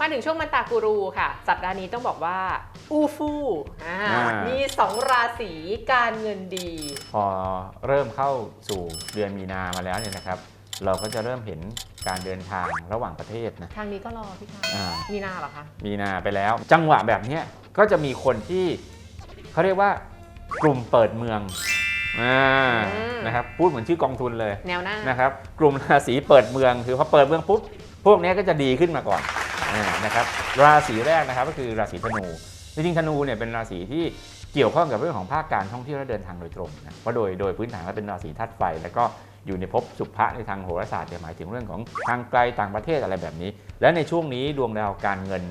มาถึงช่วงมันตากูรูค่ะ สัปดาห์นี้ต้องบอกว่า อูฟูอ่าอ่ามีมีสองราศีการเงินดี พอเริ่มเข้าสู่เดือนมีนามาแล้วเนี่ยนะครับ เราก็จะเริ่มเห็นการเดินทางระหว่างประเทศนะ ทางนี้ก็รอพี่ชายอ่ามีนาเหรอคะ มีนาไปแล้ว จังหวะแบบเนี้ยก็จะมีคนที่เขาเรียกว่ากลุ่มเปิดเมืองอ่านะครับพูดเหมือนชื่อกองทุนเลยแนวหน้านะครับ กลุ่มราศีเปิดเมืองคือพอเปิดเมืองปุ๊บพวกเนี้ยก็จะดีขึ้นมาก่อนอา นะครับราศีแรกนะครับก็คือราศีธนูจริงๆธนูเนี่ยเป็นราศีที่เกี่ยวข้องกับเรื่องของภาคการท่องเที่ยวและเดินทางโดยตรงนะเพราะโดยโดยพื้นฐานก็เป็นราศีธาตุไฟ แล้วก็อยู่ในภพสุภะในทางโหราศาสตร์เนี่ยหมายถึงเรื่องของทางไกลต่างประเทศอะไรแบบนี้ และในช่วงนี้ดวงดาวการเงิน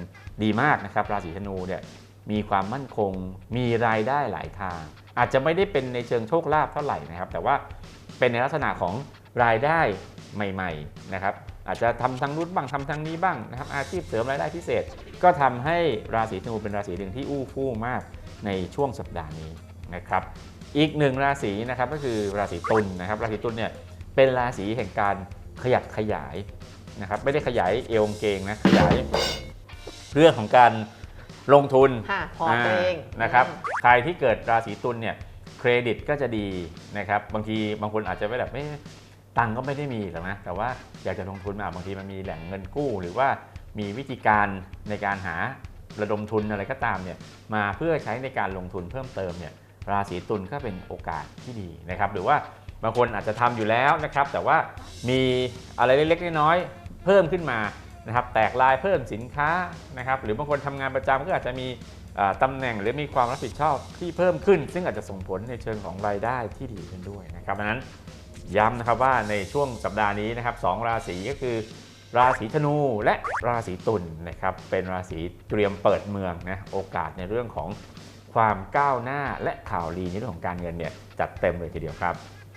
ดีมากนะครับราศีธนูเนี่ยมีความมั่นคง มีรายได้หลายทาง อาจจะไม่ได้เป็นในเชิงโชคลาภเท่าไหร่นะครับ แต่ว่าเป็นในลักษณะของ รายได้ใหม่ๆนะครับอาจจะทำทางนู้นบ้างทำทางนี้บ้างนะครับอาชีพเสริมรายได้พิเศษ ก็ทำให้ราศีธนูเป็นราศีหนึ่งที่อู้ฟู่มากในช่วงสัปดาห์นี้นะครับอีกหนึ่งราศีนะครับก็คือราศีตุลนะครับราศีตุลเนี่ยเป็นราศีแห่งการขยับขยายนะครับไม่ได้ขยายเอวกางเกงนะขยายเรื่องของการลงทุนค่ะพอตัวเองานะครับใครที่เกิดราศีตุลเนี่ยเครดิตก็จะดีนะครับบางทีบางคนอาจจะไม่แบบไม่ ตังก็ไม่ได้มีหรอกนะ แต่ว่าอยากจะลงทุนมาบางทีมันมีแหล่งเงินกู้ หรือว่ามีวิธีการในการหาระดมทุนอะไรก็ตามเนี่ยมาเพื่อใช้ในการลงทุนเพิ่มเติมเนี่ยราศีตุลก็เป็นโอกาสที่ดีนะครับหรือว่าบางคนอาจจะทำอยู่แล้วนะครับ แต่ว่ามีอะไรเล็กๆน้อยๆเพิ่มขึ้นมานะครับแตกลายเพิ่มสินค้านะครับหรือบางคนทำงานประจำก็อาจจะมีอ่าตำแหน่งหรือมีความรับผิดชอบที่เพิ่มขึ้น ซึ่งอาจจะส่งผลในเชิงของรายได้ที่ดีขึ้นด้วยนะครับดังนั้น ย้ำนะครับว่าในช่วงสัปดาห์นี้นะครับสองราศีก็คือ ราศีธนูและราศีตุลนะครับเป็นราศีเตรียมเปิดเมืองนะโอกาสในเรื่องของความก้าวหน้าและข่าวดีในเรื่องของการเงินเนี่ยจัดเต็มเลยทีเดียวครับ